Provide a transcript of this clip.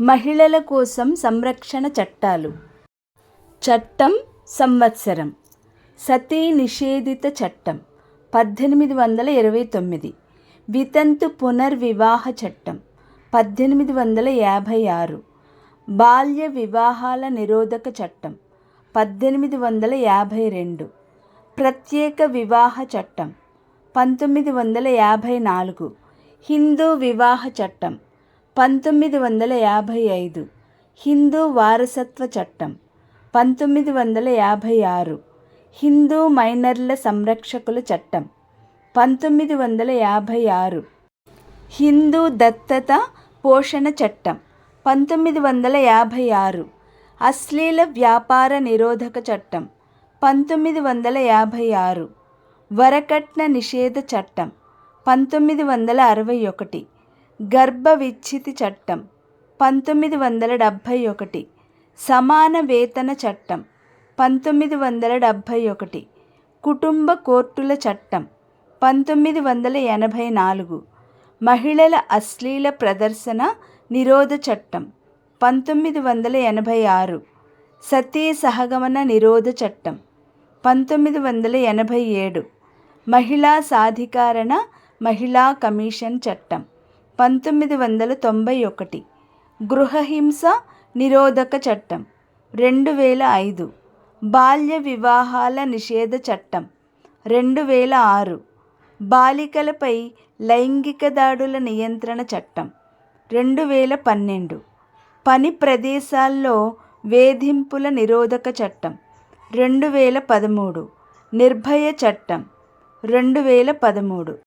మహిళల కోసం సంరక్షణ చట్టాలు. చట్టం సంవత్సరం. సతీ నిషేధిత చట్టం. పద్దెనిమిది వందల ఇరవై తొమ్మిది. వితంతు పునర్వివాహ చట్టం. పద్దెనిమిది వందల యాభై ఆరు. బాల్య వివాహాల నిరోధక చట్టం. పద్దెనిమిది వందల యాభై రెండు. ప్రత్యేక వివాహ చట్టం. పంతొమ్మిది వందల యాభై నాలుగు. హిందూ వివాహ చట్టం. పంతొమ్మిది వందల యాభై ఐదు. హిందూ వారసత్వ చట్టం. పంతొమ్మిది వందల యాభై ఆరు. హిందూ మైనర్ల సంరక్షకుల చట్టం. పంతొమ్మిది వందల యాభై ఆరు. హిందూ దత్తత పోషణ చట్టం. పంతొమ్మిది వందల యాభై ఆరు. అశ్లీల వ్యాపార నిరోధక చట్టం. పంతొమ్మిది వందల యాభై ఆరు. వరకట్న నిషేధ చట్టం. పంతొమ్మిది వందల అరవై ఒకటి. గర్భ విచ్ఛితి చట్టం పంతొమ్మిది వందల డెబ్భై ఒకటి. సమాన వేతన చట్టం పంతొమ్మిది వందల డెబ్భై ఒకటి. కుటుంబ కోర్టుల చట్టం పంతొమ్మిది వందల ఎనభై నాలుగు. మహిళల అశ్లీల ప్రదర్శన నిరోధ చట్టం పంతొమ్మిది వందల ఎనభై ఆరు. సతీ సహగమన నిరోధ చట్టం పంతొమ్మిది వందల ఎనభై ఏడు. మహిళా సాధికారణ మహిళా కమిషన్ చట్టం. పంతొమ్మిది వందల తొంభై ఒకటి. గృహహింస నిరోధక చట్టం రెండు వేల ఐదు. బాల్య వివాహాల నిషేధ చట్టం రెండు వేల ఆరు. బాలికలపై లైంగిక దాడుల నియంత్రణ చట్టం రెండు వేల పన్నెండు. పని ప్రదేశాల్లో వేధింపుల నిరోధక చట్టం రెండు వేల పదమూడు. నిర్భయ చట్టం రెండు వేల పదమూడు.